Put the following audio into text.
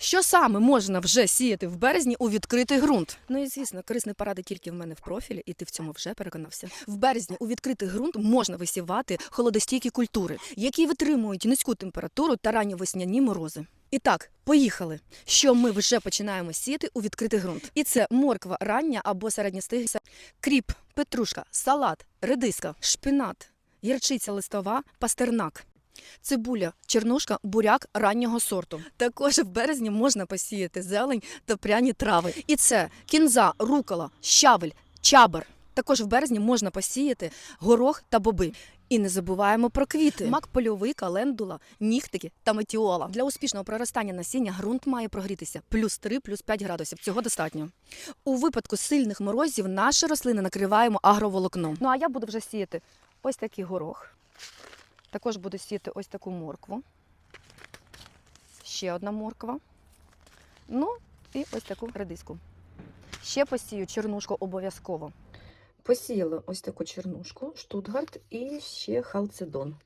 Що саме можна вже сіяти в березні у відкритий ґрунт? Ну і звісно, корисні поради тільки в мене в профілі, і ти в цьому вже переконався. В березні у відкритий ґрунт можна висівати холодостійкі культури, які витримують низьку температуру та ранньовесняні морози. І так, поїхали. Що ми вже починаємо сіяти у відкритий ґрунт? І це морква рання або середньостиглася, кріп, петрушка, салат, редиска, шпинат, гірчиця листова, пастернак. Цибуля, чернушка, буряк раннього сорту. Також в березні можна посіяти зелень та пряні трави. І це кінза, рукола, щавель, чабер. Також в березні можна посіяти горох та боби. І не забуваємо про квіти: мак польовий, календула, нігтики та метіола. Для успішного проростання насіння ґрунт має прогрітися плюс 3, плюс 5 градусів. Цього достатньо. У випадку сильних морозів наші рослини накриваємо агроволокном. Ну а я буду вже сіяти ось такий горох. Також буду сіяти ось таку моркву. Ще одна морква. Ну і ось таку редиску. Ще посію чернушку обов'язково. Посіяла ось таку чернушку, штутгарт і ще халцедон.